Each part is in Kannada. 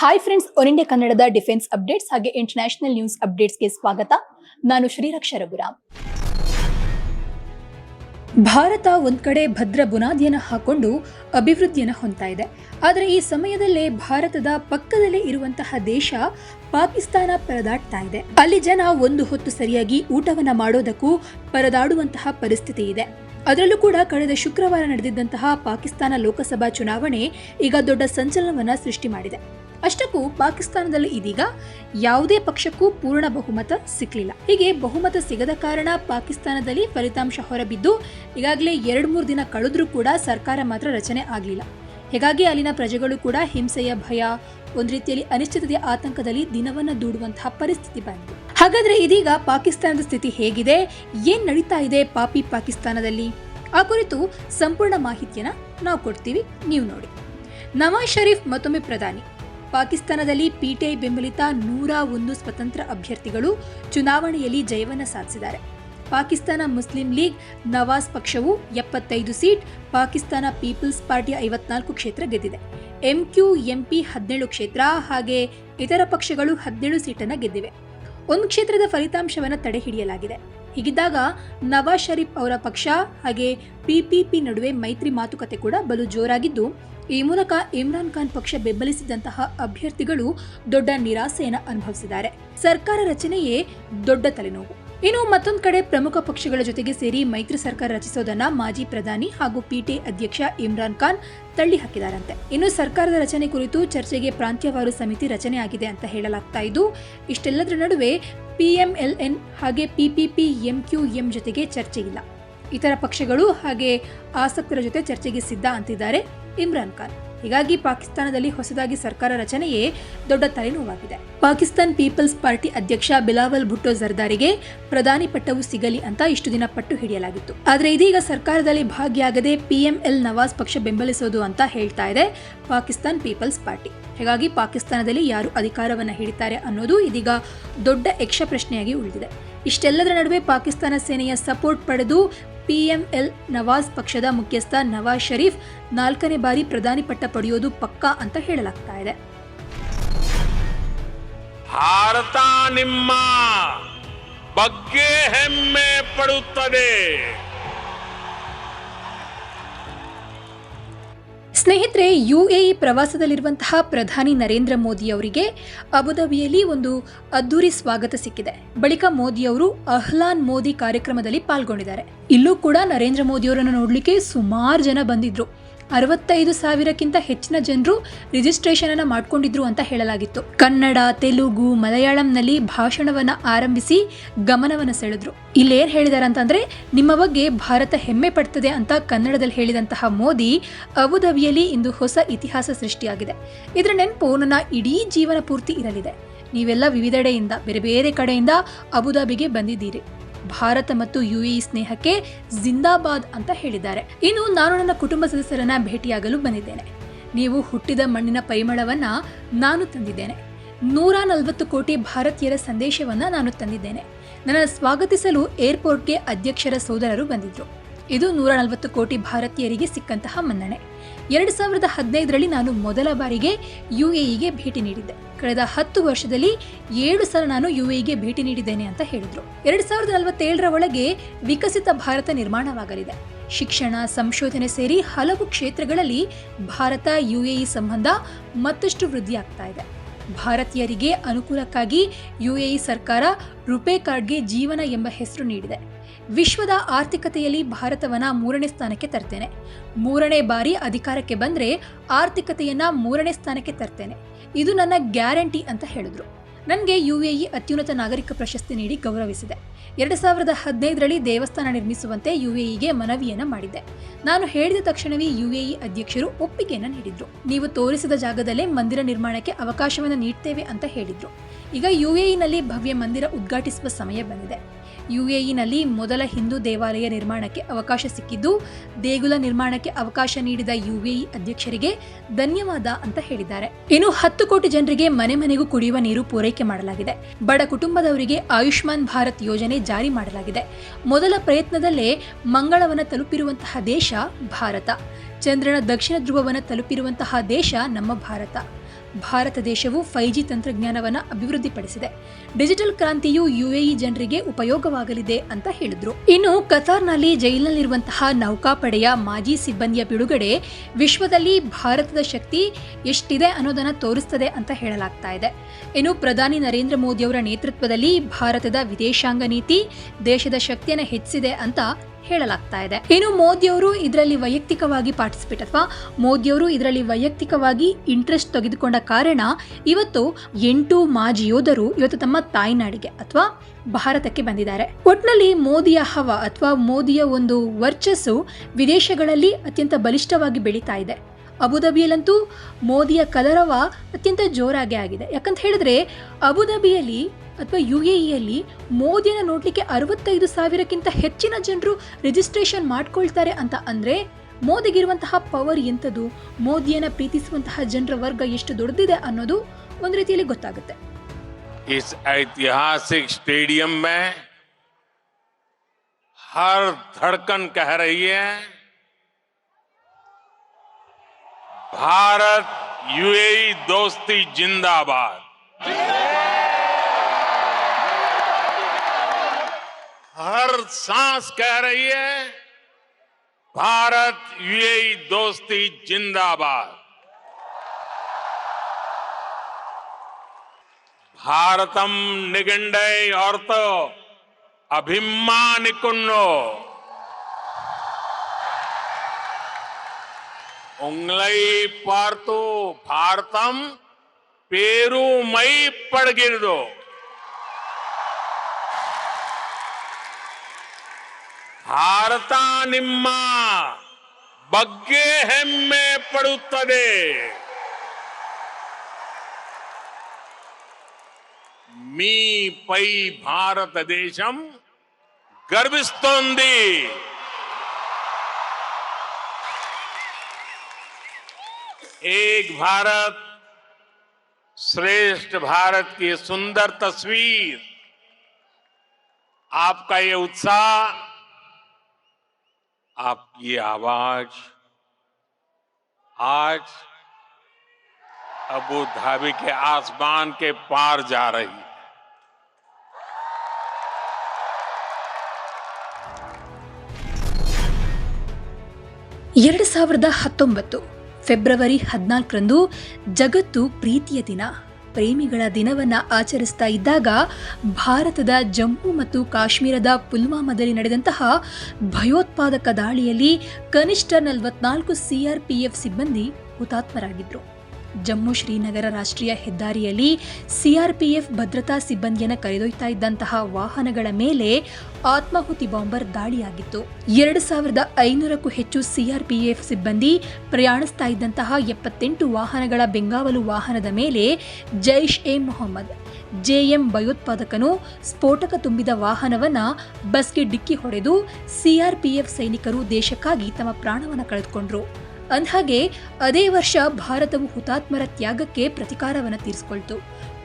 ಹಾಯ್ ಫ್ರೆಂಡ್ಸ್ ಒನ್ ಇಂಡಿಯಾ ಕನ್ನಡದ ಡಿಫೆನ್ಸ್ ಅಪ್ಡೇಟ್ಸ್ ಹಾಗೆ ಇಂಟರ್ನ್ಯಾಷನಲ್ ನ್ಯೂಸ್ ಅಪ್ಡೇಟ್ಸ್ಗೆ ಸ್ವಾಗತ. ನಾನು ಶ್ರೀರಕ್ಷ ರಘುರಾಮ್. ಭಾರತ ಒಂದ್ ಕಡೆ ಭದ್ರ ಬುನಾದಿಯನ್ನು ಹಾಕೊಂಡು ಅಭಿವೃದ್ಧಿಯನ್ನು ಹೊಂದ್ತಾ ಇದೆ. ಆದರೆ ಈ ಸಮಯದಲ್ಲೇ ಭಾರತದ ಪಕ್ಕದಲ್ಲೇ ಇರುವಂತಹ ದೇಶ ಪಾಕಿಸ್ತಾನ ಪರದಾಡ್ತಾ ಇದೆ. ಅಲ್ಲಿ ಜನ ಒಂದು ಹೊತ್ತು ಸರಿಯಾಗಿ ಊಟವನ್ನ ಮಾಡೋದಕ್ಕೂ ಪರದಾಡುವಂತಹ ಪರಿಸ್ಥಿತಿ ಇದೆ. ಅದರಲ್ಲೂ ಕೂಡ ಕಳೆದ ಶುಕ್ರವಾರ ನಡೆದಿದ್ದಂತಹ ಪಾಕಿಸ್ತಾನ ಲೋಕಸಭಾ ಚುನಾವಣೆ ಈಗ ದೊಡ್ಡ ಸಂಚಲನವನ್ನ ಸೃಷ್ಟಿ ಮಾಡಿದೆ. ಅಷ್ಟಕ್ಕೂ ಪಾಕಿಸ್ತಾನದಲ್ಲಿ ಇದೀಗ ಯಾವುದೇ ಪಕ್ಷಕ್ಕೂ ಪೂರ್ಣ ಬಹುಮತ ಸಿಕ್ಕಲಿಲ್ಲ ಹೀಗೆ ಬಹುಮತ ಸಿಗದ ಕಾರಣ ಪಾಕಿಸ್ತಾನದಲ್ಲಿ ಫಲಿತಾಂಶ ಹೊರಬಿದ್ದು ಈಗಾಗಲೇ ಎರಡು ಮೂರು ದಿನ ಕಳೆದ್ರೂ ಕೂಡ ಸರ್ಕಾರ ಮಾತ್ರ ರಚನೆ ಆಗಲಿಲ್ಲ. ಹೀಗಾಗಿ ಅಲ್ಲಿನ ಪ್ರಜೆಗಳು ಕೂಡ ಹಿಂಸೆಯ ಭಯ, ಒಂದು ರೀತಿಯಲ್ಲಿ ಅನಿಶ್ಚಿತತೆಯ ಆತಂಕದಲ್ಲಿ ದಿನವನ್ನು ದೂಡುವಂತಹ ಪರಿಸ್ಥಿತಿ ಬಂತು ಹಾಗಾದ್ರೆ ಇದೀಗ ಪಾಕಿಸ್ತಾನದ ಸ್ಥಿತಿ ಹೇಗಿದೆ? ಏನ್ ನಡೀತಾ ಇದೆ ಪಾಪಿ ಪಾಕಿಸ್ತಾನದಲ್ಲಿ? ಆ ಕುರಿತು ಸಂಪೂರ್ಣ ಮಾಹಿತಿಯನ್ನ ನಾವು ಕೊಡ್ತೀವಿ, ನೀವು ನೋಡಿ. ನವಾಜ್ ಷರೀಫ್ ಮತ್ತೊಮ್ಮೆ ಪ್ರಧಾನಿ. ಪಾಕಿಸ್ತಾನದಲ್ಲಿ ಪಿಟಿಐ ಬೆಂಬಲಿತ ನೂರ ಒಂದು ಸ್ವತಂತ್ರ ಅಭ್ಯರ್ಥಿಗಳು ಚುನಾವಣೆಯಲ್ಲಿ ಜಯವನ್ನ ಸಾಧಿಸಿದ್ದಾರೆ. ಪಾಕಿಸ್ತಾನ ಮುಸ್ಲಿಂ ಲೀಗ್ ನವಾಜ್ ಪಕ್ಷವು ಎಪ್ಪತ್ತೈದು ಸೀಟ್, ಪಾಕಿಸ್ತಾನ ಪೀಪಲ್ಸ್ ಪಾರ್ಟಿ ಐವತ್ನಾಲ್ಕು ಕ್ಷೇತ್ರ ಗೆದ್ದಿದೆ. ಎಂಕ್ಯೂ ಎಂಪಿ ಹದಿನೇಳು ಕ್ಷೇತ್ರ, ಹಾಗೆ ಇತರ ಪಕ್ಷಗಳು ಹದಿನೇಳು ಸೀಟನ್ನು ಗೆದ್ದಿವೆ. ಒಂದು ಕ್ಷೇತ್ರದ ಫಲಿತಾಂಶವನ್ನು ತಡೆ ಹಿಡಿಯಲಾಗಿದೆ ಹೀಗಿದ್ದಾಗ ನವಾಜ್ ಷರೀಫ್ ಅವರ ಪಕ್ಷ ಹಾಗೆ ಪಿಪಿಪಿ ನಡುವೆ ಮೈತ್ರಿ ಮಾತುಕತೆ ಕೂಡ ಬಲು ಜೋರಾಗಿದ್ದು, ಈ ಮೂಲಕ ಇಮ್ರಾನ್ ಖಾನ್ ಪಕ್ಷ ಬೆಂಬಲಿಸಿದಂತಹ ಅಭ್ಯರ್ಥಿಗಳು ದೊಡ್ಡ ನಿರಾಸೆಯನ್ನು ಅನುಭವಿಸಿದ್ದಾರೆ. ಸರ್ಕಾರ ರಚನೆಯೇ ದೊಡ್ಡ ತಲೆನೋವು. ಇನ್ನು ಮತ್ತೊಂದು ಕಡೆ ಪ್ರಮುಖ ಪಕ್ಷಗಳ ಜೊತೆಗೆ ಸೇರಿ ಮೈತ್ರಿ ಸರ್ಕಾರ ರಚಿಸೋದನ್ನ ಮಾಜಿ ಪ್ರಧಾನಿ ಹಾಗೂ ಪಿಟಿ ಅಧ್ಯಕ್ಷ ಇಮ್ರಾನ್ ಖಾನ್ ತಳ್ಳಿ ಹಾಕಿದಾರಂತೆ. ಇನ್ನು ಸರ್ಕಾರದ ರಚನೆ ಕುರಿತು ಚರ್ಚೆಗೆ ಪ್ರಾಂತ್ಯವಾರು ಸಮಿತಿ ರಚನೆ ಆಗಿದೆ ಅಂತ ಹೇಳಲಾಗ್ತಾ ಇದ್ದು, ಇಷ್ಟೆಲ್ಲದರ ನಡುವೆ ಪಿಎಂಎಲ್ಎನ್ ಹಾಗೆ ಪಿಪಿಪಿ ಎಂಕ್ಯೂಎಂ ಜೊತೆಗೆ ಚರ್ಚೆ ಇಲ್ಲ. ಇತರ ಪಕ್ಷಗಳು ಹಾಗೆ ಆಸಕ್ತರ ಜೊತೆ ಚರ್ಚೆಗೆ ಸಿದ್ಧ ಅಂತಿದ್ದಾರೆ ಇಮ್ರಾನ್ ಖಾನ್. ಹೀಗಾಗಿ ಪಾಕಿಸ್ತಾನದಲ್ಲಿ ಹೊಸದಾಗಿ ಸರ್ಕಾರ ರಚನೆಯೇ ದೊಡ್ಡ ತಲೆನೋವಾಗಿದೆ. ಪಾಕಿಸ್ತಾನ್ ಪೀಪಲ್ಸ್ ಪಾರ್ಟಿ ಅಧ್ಯಕ್ಷ ಬಿಲಾವಲ್ ಭುಟ್ಟೋ ಜರ್ದಾರಿಗೆ ಪ್ರಧಾನಿ ಪಟ್ಟವು ಸಿಗಲಿ ಅಂತ ಇಷ್ಟು ದಿನ ಪಟ್ಟು ಹಿಡಿಯಲಾಗಿತ್ತು. ಆದರೆ ಇದೀಗ ಸರ್ಕಾರದಲ್ಲಿ ಭಾಗಿಯಾಗದೆ ಪಿಎಂಎಲ್ ನವಾಜ್ ಪಕ್ಷ ಬೆಂಬಲಿಸೋದು ಅಂತ ಹೇಳ್ತಾ ಇದೆ ಪಾಕಿಸ್ತಾನ್ ಪೀಪಲ್ಸ್ ಪಾರ್ಟಿ. ಹೀಗಾಗಿ ಪಾಕಿಸ್ತಾನದಲ್ಲಿ ಯಾರು ಅಧಿಕಾರವನ್ನು ಹಿಡಿತಾರೆ ಅನ್ನೋದು ಇದೀಗ ದೊಡ್ಡ ಯಕ್ಷ ಪ್ರಶ್ನೆಯಾಗಿ ಉಳಿದಿದೆ. ಇಷ್ಟೆಲ್ಲದರ ನಡುವೆ ಪಾಕಿಸ್ತಾನ ಸೇನೆಯ ಸಪೋರ್ಟ್ ಪಡೆದು ಪಿಎಂಎಲ್ ನವಾಜ್ ಪಕ್ಷದ ಮುಖ್ಯಸ್ಥ ನವಾಜ್ ಷರೀಫ್ ನಾಲ್ಕನೇ ಬಾರಿ ಪ್ರಧಾನಿ ಪಟ್ಟ ಪಡೆಯೋದು ಪಕ್ಕಾ ಅಂತ ಹೇಳಲಾಗ್ತಾ ಇದೆ. ಭಾರತ ನಿಮ್ಮ ಬಗ್ಗೆ ಹೆಮ್ಮೆ ಪಡುತ್ತದೆ. ಸ್ನೇಹಿತರೆ ಇ ಪ್ರವಾಸದಲ್ಲಿರುವಂತಹ ಪ್ರಧಾನಿ ನರೇಂದ್ರ ಮೋದಿ ಅವರಿಗೆ ಅಬುಧಾಬಿಯಲ್ಲಿ ಒಂದು ಅದ್ದೂರಿ ಸ್ವಾಗತ ಸಿಕ್ಕಿದೆ. ಬಳಿಕ ಮೋದಿ ಅವರು ಅಹ್ಲಾನ್ ಮೋದಿ ಕಾರ್ಯಕ್ರಮದಲ್ಲಿ ಪಾಲ್ಗೊಂಡಿದ್ದಾರೆ. ಇಲ್ಲೂ ಕೂಡ ನರೇಂದ್ರ ಮೋದಿ ಅವರನ್ನು ನೋಡಲಿಕ್ಕೆ ಸುಮಾರು ಜನ ಬಂದಿದ್ರು. ಅರವತ್ತೈದು ಸಾವಿರಕ್ಕಿಂತ ಹೆಚ್ಚಿನ ಜನರು ರಿಜಿಸ್ಟ್ರೇಷನ್ ಅನ್ನು ಮಾಡಿಕೊಂಡಿದ್ರು ಅಂತ ಹೇಳಲಾಗಿತ್ತು. ಕನ್ನಡ, ತೆಲುಗು, ಮಲಯಾಳಂನಲ್ಲಿ ಭಾಷಣವನ್ನ ಆರಂಭಿಸಿ ಗಮನವನ್ನ ಸೆಳೆದ್ರು. ಇಲ್ಲೇನು ಹೇಳಿದಾರೆ ಅಂತಂದ್ರೆ ನಿಮ್ಮ ಬಗ್ಗೆ ಭಾರತ ಹೆಮ್ಮೆ ಪಡ್ತದೆ ಅಂತ ಕನ್ನಡದಲ್ಲಿ ಹೇಳಿದಂತಹ ಮೋದಿ ಅಬುಧಾಬಿಯಲ್ಲಿ ಇಂದು ಹೊಸ ಇತಿಹಾಸ ಸೃಷ್ಟಿಯಾಗಿದೆ. ಇದರ ನೆನಪು ನನ್ನ ಇಡೀ ಜೀವನ ಪೂರ್ತಿ ಇರಲಿದೆ. ನೀವೆಲ್ಲ ವಿವಿಧೆಡೆಯಿಂದ, ಬೇರೆ ಬೇರೆ ಕಡೆಯಿಂದ ಅಬುಧಾಬಿಗೆ ಬಂದಿದ್ದೀರಿ. ಭಾರತ ಮತ್ತು ಯುಎಇ ಸ್ನೇಹಕ್ಕೆ ಜಿಂದಾಬಾದ್ ಅಂತ ಹೇಳಿದ್ದಾರೆ. ಇನ್ನು ನಾನು ನನ್ನ ಕುಟುಂಬ ಸದಸ್ಯರನ್ನ ಭೇಟಿಯಾಗಲು ಬಂದಿದ್ದೇನೆ. ನೀವು ಹುಟ್ಟಿದ ಮಣ್ಣಿನ ಪರಿಮಳವನ್ನ ನಾನು ತಂದಿದ್ದೇನೆ. ನೂರ ನಲವತ್ತು ಕೋಟಿ ಭಾರತೀಯರ ಸಂದೇಶವನ್ನ ನಾನು ತಂದಿದ್ದೇನೆ. ನನ್ನ ಸ್ವಾಗತಿಸಲು ಏರ್ಪೋರ್ಟ್ಗೆ ಅಧ್ಯಕ್ಷರ ಸೋದರರು ಬಂದಿದ್ರು. ಇದು ನೂರ ನಲವತ್ತು ಕೋಟಿ ಭಾರತೀಯರಿಗೆ ಸಿಕ್ಕಂತಹ ಮನ್ನಣೆ. ಎರಡು ಸಾವಿರದ ಹದಿನೈದರಲ್ಲಿ ನಾನು ಮೊದಲ ಬಾರಿಗೆ ಯುಎಇಗೆ ಭೇಟಿ ನೀಡಿದ್ದೆ. ಕಳೆದ ಹತ್ತು ವರ್ಷದಲ್ಲಿ ಏಳು ಸಲ ನಾನು ಯುಎಇಗೆ ಭೇಟಿ ನೀಡಿದ್ದೇನೆ ಅಂತ ಹೇಳಿದ್ರು. ಎರಡು ಸಾವಿರದ ನಲವತ್ತೇಳರ ಒಳಗೆ ವಿಕಸಿತ ಭಾರತ ನಿರ್ಮಾಣವಾಗಲಿದೆ. ಶಿಕ್ಷಣ, ಸಂಶೋಧನೆ ಸೇರಿ ಹಲವು ಕ್ಷೇತ್ರಗಳಲ್ಲಿ ಭಾರತ ಯುಎಇ ಸಂಬಂಧ ಮತ್ತಷ್ಟು ವೃದ್ಧಿಯಾಗ್ತಾ ಇದೆ. ಭಾರತೀಯರಿಗೆ ಅನುಕೂಲಕ್ಕಾಗಿ ಯುಎಇ ಸರ್ಕಾರ ರುಪೇ ಕಾರ್ಡ್ಗೆ ಜೀವನ ಎಂಬ ಹೆಸರು ನೀಡಿದೆ. ವಿಶ್ವದ ಆರ್ಥಿಕತೆಯಲ್ಲಿ ಭಾರತವನ್ನ ಮೂರನೇ ಸ್ಥಾನಕ್ಕೆ ತರ್ತೇನೆ. ಮೂರನೇ ಬಾರಿ ಅಧಿಕಾರಕ್ಕೆ ಬಂದ್ರೆ ಆರ್ಥಿಕತೆಯನ್ನ ಮೂರನೇ ಸ್ಥಾನಕ್ಕೆ ತರ್ತೇನೆ. ಇದು ನನ್ನ ಗ್ಯಾರಂಟಿ ಅಂತ ಹೇಳಿದ್ರು. ನನಗೆ ಯುಎಇ ಅತ್ಯುನ್ನತ ನಾಗರಿಕ ಪ್ರಶಸ್ತಿ ನೀಡಿ ಗೌರವಿಸಿದೆ. ಎರಡು ಸಾವಿರದ ಹದಿನೈದರಲ್ಲಿ ದೇವಸ್ಥಾನ ನಿರ್ಮಿಸುವಂತೆ ಯುಎಇಗೆ ಮನವಿಯನ್ನ ಮಾಡಿದೆ ನಾನು ಹೇಳಿದ ತಕ್ಷಣವೇ ಯುಎಇ ಅಧ್ಯಕ್ಷರು ಒಪ್ಪಿಗೆಯನ್ನು ನೀಡಿದ್ರು. ನೀವು ತೋರಿಸಿದ ಜಾಗದಲ್ಲೇ ಮಂದಿರ ನಿರ್ಮಾಣಕ್ಕೆ ಅವಕಾಶವನ್ನು ನೀಡ್ತೇವೆ ಅಂತ ಹೇಳಿದ್ರು. ಈಗ ಯುಎಇನಲ್ಲಿ ಭವ್ಯ ಮಂದಿರ ಉದ್ಘಾಟಿಸುವ ಸಮಯ ಬಂದಿದೆ. ಯುಎಇನಲ್ಲಿ ಮೊದಲ ಹಿಂದೂ ದೇವಾಲಯ ನಿರ್ಮಾಣಕ್ಕೆ ಅವಕಾಶ ಸಿಕ್ಕಿದ್ದು, ದೇಗುಲ ನಿರ್ಮಾಣಕ್ಕೆ ಅವಕಾಶ ನೀಡಿದ ಯುಎಇ ಅಧ್ಯಕ್ಷರಿಗೆ ಧನ್ಯವಾದ ಅಂತ ಹೇಳಿದ್ದಾರೆ. ಇನ್ನು ಹತ್ತು ಕೋಟಿ ಜನರಿಗೆ ಮನೆ ಮನೆಗೂ ಕುಡಿಯುವ ನೀರು ಪೂರೈಕೆ ಮಾಡಲಾಗಿದೆ. ಬಡ ಕುಟುಂಬದವರಿಗೆ ಆಯುಷ್ಮಾನ್ ಭಾರತ್ ಯೋಜನೆ ಜಾರಿ ಮಾಡಲಾಗಿದೆ. ಮೊದಲ ಪ್ರಯತ್ನದಲ್ಲೇ ಮಂಗಳವನ್ನ ತಲುಪಿರುವಂತಹ ದೇಶ ಭಾರತ. ಚಂದ್ರನ ದಕ್ಷಿಣ ಧ್ರುವವನ್ನು ತಲುಪಿರುವಂತಹ ದೇಶ ನಮ್ಮ ಭಾರತ. ಭಾರತ ದೇಶವು ಫೈವ್ ಜಿ ತಂತ್ರಜ್ಞಾನವನ್ನು ಅಭಿವೃದ್ಧಿಪಡಿಸಿದೆ. ಡಿಜಿಟಲ್ ಕ್ರಾಂತಿಯು ಯುಎಇ ಜನರಿಗೆ ಉಪಯೋಗವಾಗಲಿದೆ ಅಂತ ಹೇಳಿದ್ರು. ಇನ್ನು ಕತಾರ್ನಲ್ಲಿ ಜೈಲಿನಲ್ಲಿರುವಂತಹ ನೌಕಾಪಡೆಯ ಮಾಜಿ ಸಿಬ್ಬಂದಿಯ ಬಿಡುಗಡೆ ವಿಶ್ವದಲ್ಲಿ ಭಾರತದ ಶಕ್ತಿ ಎಷ್ಟಿದೆ ಅನ್ನೋದನ್ನ ತೋರಿಸ್ತದೆ ಅಂತ ಹೇಳಲಾಗ್ತಾ ಇದೆ. ಇನ್ನು ಪ್ರಧಾನಿ ನರೇಂದ್ರ ಮೋದಿಯವರ ನೇತೃತ್ವದಲ್ಲಿ ಭಾರತದ ವಿದೇಶಾಂಗ ನೀತಿ ದೇಶದ ಶಕ್ತಿಯನ್ನು ಹೆಚ್ಚಿಸಿದೆ ಅಂತ ಹೇಳಲಾಗ್ತಾ ಇದೆ. ಇನ್ನು ಮೋದಿಯವರು ಇದರಲ್ಲಿ ವೈಯಕ್ತಿಕವಾಗಿ ಪಾರ್ಟಿಸಿಪೇಟ್ ಅಥವಾ ಮೋದಿಯವರು ಇದರಲ್ಲಿ ವೈಯಕ್ತಿಕವಾಗಿ ಇಂಟ್ರೆಸ್ಟ್ ತೆಗೆದುಕೊಂಡ ಕಾರಣ ಇವತ್ತು ಎಂಟು ಮಾಜಿ ಯೋಧರು ಇವತ್ತು ತಮ್ಮ ತಾಯ್ನಾಡಿಗೆ ಅಥವಾ ಭಾರತಕ್ಕೆ ಬಂದಿದ್ದಾರೆ. ಒಟ್ನಲ್ಲಿ ಮೋದಿಯ ಹವ ಅಥವಾ ಮೋದಿಯ ಒಂದು ವರ್ಚಸ್ಸು ವಿದೇಶಗಳಲ್ಲಿ ಅತ್ಯಂತ ಬಲಿಷ್ಠವಾಗಿ ಬೆಳೀತಾ ಇದೆ. ಅಬುದಾಬಿಯಲ್ಲಂತೂ ಮೋದಿಯ ಕಲರವ ಅತ್ಯಂತ ಜೋರಾಗಿ ಆಗಿದೆ. ಯಾಕಂತ ಹೇಳಿದ್ರೆ ಅಬುದಾಬಿಯಲ್ಲಿ ಅಥವಾ ಯು ಎ ಇಯಲ್ಲಿ ಮೋದಿಯನ್ನು ನೋಡ್ಲಿಕ್ಕೆ ಅರವತ್ತೈದು ಸಾವಿರಕ್ಕಿಂತ ಹೆಚ್ಚಿನ ಜನರು ರಿಜಿಸ್ಟ್ರೇಷನ್ ಮಾಡ್ಕೊಳ್ತಾರೆ ಅಂತ ಅಂದ್ರೆ ಮೋದಿಗಿರುವಂತಹ ಪವರ್ ಎಂಥದ್ದು ಮೋದಿಯನ್ನ ಪ್ರೀತಿಸುವಂತಹ ಜನರ ವರ್ಗ ಎಷ್ಟು ದೊಡ್ಡದಿದೆ ಅನ್ನೋದು ಒಂದು ರೀತಿಯಲ್ಲಿ ಗೊತ್ತಾಗುತ್ತೆ इस ऐतिहासिक स्टेडियम में हर धड़कन कह रही है भारत यूएई दोस्ती जिंदाबाद हर सांस कह रही है भारत यूएई दोस्ती जिंदाबाद భారతం నిగండై ఆర్తో అభిమానికున్నో ఉంగ్లై పార్తూ భారతం పేరు మై పడగిరదు ಭಾರತ ನಿಮ್ಮ ಬಗ್ಗೆ ಹೆಮ್ಮೆ ಪಡುತ್ತದೆ మీపై భారతదేశం గర్విస్తోంది एक भारत श्रेष्ठ भारत की सुंदर तस्वीर आपका ये उत्साह आपकी ये आवाज आज अबू धाबी के आसमान के पार जा रही है ಎರಡು ಸಾವಿರದ ಹತ್ತೊಂಬತ್ತು ಫೆಬ್ರವರಿ ಹದಿನಾಲ್ಕರಂದು ಜಗತ್ತು ಪ್ರೀತಿಯ ದಿನ ಪ್ರೇಮಿಗಳ ದಿನವನ್ನ ಆಚರಿಸ್ತಾ ಇದ್ದಾಗ ಭಾರತದ ಜಮ್ಮು ಮತ್ತು ಕಾಶ್ಮೀರದ ಪುಲ್ವಾಮಾದಲ್ಲಿ ನಡೆದಂತಹ ಭಯೋತ್ಪಾದಕ ದಾಳಿಯಲ್ಲಿ ಕನಿಷ್ಠ ನಲವತ್ನಾಲ್ಕು ಸಿಆರ್ಪಿಎಫ್ ಸಿಬ್ಬಂದಿ ಹುತಾತ್ಮರಾಗಿದ್ರು. ಜಮ್ಮು ಶ್ರೀನಗರ ರಾಷ್ಟ್ರೀಯ ಹೆದ್ದಾರಿಯಲ್ಲಿ ಸಿಆರ್ಪಿಎಫ್ ಭದ್ರತಾ ಸಿಬ್ಬಂದಿಯನ್ನು ಕರೆದೊಯ್ತಾ ಇದ್ದಂತಹ ವಾಹನಗಳ ಮೇಲೆ ಆತ್ಮಾಹುತಿ ಬಾಂಬರ್ ದಾಳಿಯಾಗಿತ್ತು. ಎರಡು ಸಾವಿರದ ಐನೂರಕ್ಕೂ ಹೆಚ್ಚು ಸಿಆರ್ಪಿಎಫ್ ಸಿಬ್ಬಂದಿ ಪ್ರಯಾಣಿಸ್ತಾ ಇದ್ದಂತಹ ಎಪ್ಪತ್ತೆಂಟು ವಾಹನಗಳ ಬೆಂಗಾವಲು ವಾಹನದ ಮೇಲೆ ಜೈಷ್ ಎ ಮೊಹಮ್ಮದ್, ಜೆಎಂ ಭಯೋತ್ಪಾದಕನು ಸ್ಫೋಟಕ ತುಂಬಿದ ವಾಹನವನ್ನ ಬಸ್ಗೆ ಡಿಕ್ಕಿ ಹೊಡೆದು ಸಿಆರ್ಪಿಎಫ್ ಸೈನಿಕರು ದೇಶಕ್ಕಾಗಿ ತಮ್ಮ ಪ್ರಾಣವನ್ನು ಕಳೆದುಕೊಂಡ್ರು. ಅಂದ್ಹಾಗೆ, ಅದೇ ವರ್ಷ ಭಾರತವು ಹುತಾತ್ಮರ ತ್ಯಾಗಕ್ಕೆ ಪ್ರತಿಕಾರವನ್ನು ತೀರಿಸಿಕೊಳ್ತು.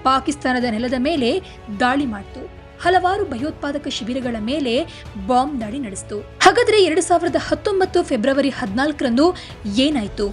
ಪಾಕಿಸ್ತಾನದ ನೆಲದ ಮೇಲೆ ದಾಳಿ ಮಾಡಿತು. ಹಲವಾರು ಭಯೋತ್ಪಾದಕ ಶಿಬಿರಗಳ ಮೇಲೆ ಬಾಂಬ್ ದಾಳಿ ನಡೆಸಿತು. ಹಾಗಾದ್ರೆ ಎರಡು ಸಾವಿರದ ಹತ್ತೊಂಬತ್ತು ಫೆಬ್ರವರಿ ಹದಿನಾಲ್ಕರಂದು ಏನಾಯ್ತು?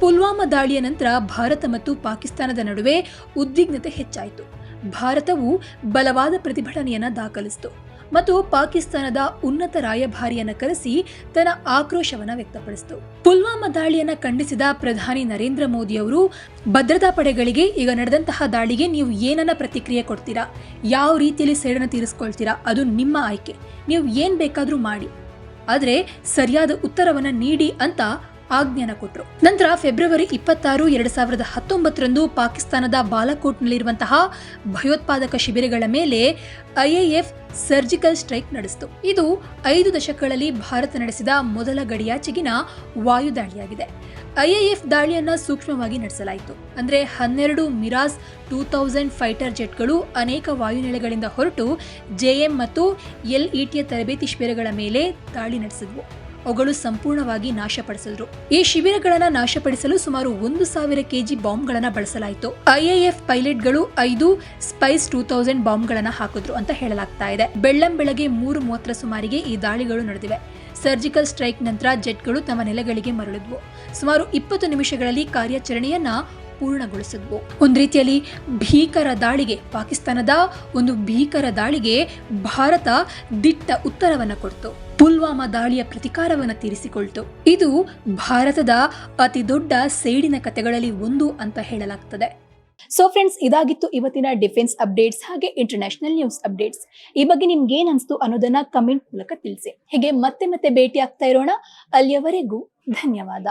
ಪುಲ್ವಾಮಾ ದಾಳಿಯ ನಂತರ ಭಾರತ ಮತ್ತು ಪಾಕಿಸ್ತಾನದ ನಡುವೆ ಉದ್ವಿಗ್ನತೆ ಹೆಚ್ಚಾಯಿತು. ಭಾರತವು ಬಲವಾದ ಪ್ರತಿಭಟನೆಯನ್ನ ದಾಖಲಿಸಿತು. ಮತ್ತು ಪಾಕಿಸ್ತಾನದ ಉನ್ನತ ರಾಯಭಾರಿಯನ್ನು ಕರೆಸಿ ತನ್ನ ಆಕ್ರೋಶವನ್ನು ವ್ಯಕ್ತಪಡಿಸಿತು. ಪುಲ್ವಾಮಾ ದಾಳಿಯನ್ನು ಖಂಡಿಸಿದ ಪ್ರಧಾನಿ ನರೇಂದ್ರ ಮೋದಿ ಅವರು, ಭದ್ರತಾ ಪಡೆಗಳಿಗೆ ಈಗ ನಡೆದಂತಹ ದಾಳಿಗೆ ನೀವು ಏನನ್ನ ಪ್ರತಿಕ್ರಿಯೆ ಕೊಡ್ತೀರಾ? ಯಾವ ರೀತಿಯಲ್ಲಿ ಸೇಡನ್ನು ತೀರಿಸ್ಕೊಳ್ತೀರಾ? ಅದು ನಿಮ್ಮ ಆಯ್ಕೆ. ನೀವು ಏನು ಬೇಕಾದರೂ ಮಾಡಿ. ಆದರೆ ಸರಿಯಾದ ಉತ್ತರವನ್ನು ನೀಡಿ ಅಂತ ಆಜ್ಞಾನ ಕೊಟ್ಟರು ನಂತರ ಫೆಬ್ರವರಿ ಇಪ್ಪತ್ತಾರು, ಎರಡ್ ಸಾವಿರದ ಹತ್ತೊಂಬತ್ತರಂದು ಪಾಕಿಸ್ತಾನದ ಬಾಲಾಕೋಟ್ನಲ್ಲಿರುವಂತಹ ಭಯೋತ್ಪಾದಕ ಶಿಬಿರಗಳ ಮೇಲೆ ಐಎಎಫ್ ಸರ್ಜಿಕಲ್ ಸ್ಟ್ರೈಕ್ ನಡೆಸಿತು. ಇದು ಐದು ದಶಕಗಳಲ್ಲಿ ಭಾರತ ನಡೆಸಿದ ಮೊದಲ ಗಡಿಯಾಚೆಗಿನ ವಾಯು ದಾಳಿಯಾಗಿದೆ ಐಎಎಫ್ ದಾಳಿಯನ್ನ ಸೂಕ್ಷ್ಮವಾಗಿ ನಡೆಸಲಾಯಿತು. ಅಂದ್ರೆ ಹನ್ನೆರಡು ಮಿರಾಸ್ ಟೂ ತೌಸಂಡ್ ಫೈಟರ್ ಜೆಟ್ಗಳು ಅನೇಕ ವಾಯುನೆಲೆಗಳಿಂದ ಹೊರಟು ಜೆಎಂ ಮತ್ತು ಎಲ್ಇಟಿಯ ತರಬೇತಿ ಶಿಬಿರಗಳ ಮೇಲೆ ದಾಳಿ ನಡೆಸಿದ್ವು. ಅವುಗಳು ಸಂಪೂರ್ಣವಾಗಿ ನಾಶಪಡಿಸಿದ್ರು. ಈ ಶಿಬಿರಗಳನ್ನ ನಾಶಪಡಿಸಲು ಸುಮಾರು ಒಂದು ಸಾವಿರ ಕೆಜಿ ಬಾಂಬ್ಗಳನ್ನು ಬಳಸಲಾಯಿತು. ಐಎಎಫ್ ಪೈಲಟ್ಗಳು ಐದು ಸ್ಪೈಸ್ ಟೂ ತೌಸಂಡ್ ಬಾಂಬ್ಗಳನ್ನ ಹಾಕಿದ್ರು ಅಂತ ಹೇಳಲಾಗ್ತಾ ಇದೆ. ಬೆಳ್ಳಂ ಬೆಳಗ್ಗೆ ಮೂರು ಮೂವತ್ತರ ಸುಮಾರಿಗೆ ಈ ದಾಳಿಗಳು ನಡೆದಿವೆ. ಸರ್ಜಿಕಲ್ ಸ್ಟ್ರೈಕ್ ನಂತರ ಜೆಟ್ಗಳು ತಮ್ಮ ನೆಲೆಗಳಿಗೆ ಮರಳಿದ್ವು. ಸುಮಾರು ಇಪ್ಪತ್ತು ನಿಮಿಷಗಳಲ್ಲಿ ಕಾರ್ಯಾಚರಣೆಯನ್ನ ಪೂರ್ಣಗೊಳಿಸಿದ್ವು. ಒಂದು ರೀತಿಯಲ್ಲಿ ಭೀಕರ ದಾಳಿಗೆ, ಪಾಕಿಸ್ತಾನದ ಒಂದು ಭೀಕರ ದಾಳಿಗೆ ಭಾರತ ದಿಟ್ಟ ಉತ್ತರವನ್ನು ಕೊಡ್ತು. ಪುಲ್ವಾಮಾ ದಾಳಿಯ ಪ್ರತಿಕಾರವನ್ನು ತೀರಿಸಿಕೊಳ್ತು. ಇದು ಭಾರತದ ಅತಿ ದೊಡ್ಡ ಸೇಡಿನ ಕಥೆಗಳಲ್ಲಿ ಒಂದು ಅಂತ ಹೇಳಲಾಗ್ತದೆ. ಸೊ ಫ್ರೆಂಡ್ಸ್ ಇದಾಗಿತ್ತು ಇವತ್ತಿನ ಡಿಫೆನ್ಸ್ ಅಪ್ಡೇಟ್ಸ್ ಹಾಗೆ ಇಂಟರ್ನ್ಯಾಷನಲ್ ನ್ಯೂಸ್ ಅಪ್ಡೇಟ್ಸ್. ಈ ಬಗ್ಗೆ ನಿಮ್ಗೆ ಏನ್ ಅನ್ಸ್ತು ಅನ್ನೋದನ್ನ ಕಮೆಂಟ್ ಮೂಲಕ ತಿಳಿಸಿ. ಹೀಗೆ ಮತ್ತೆ ಮತ್ತೆ ಭೇಟಿ ಆಗ್ತಾ ಇರೋಣ. ಅಲ್ಲಿಯವರೆಗೂ ಧನ್ಯವಾದ.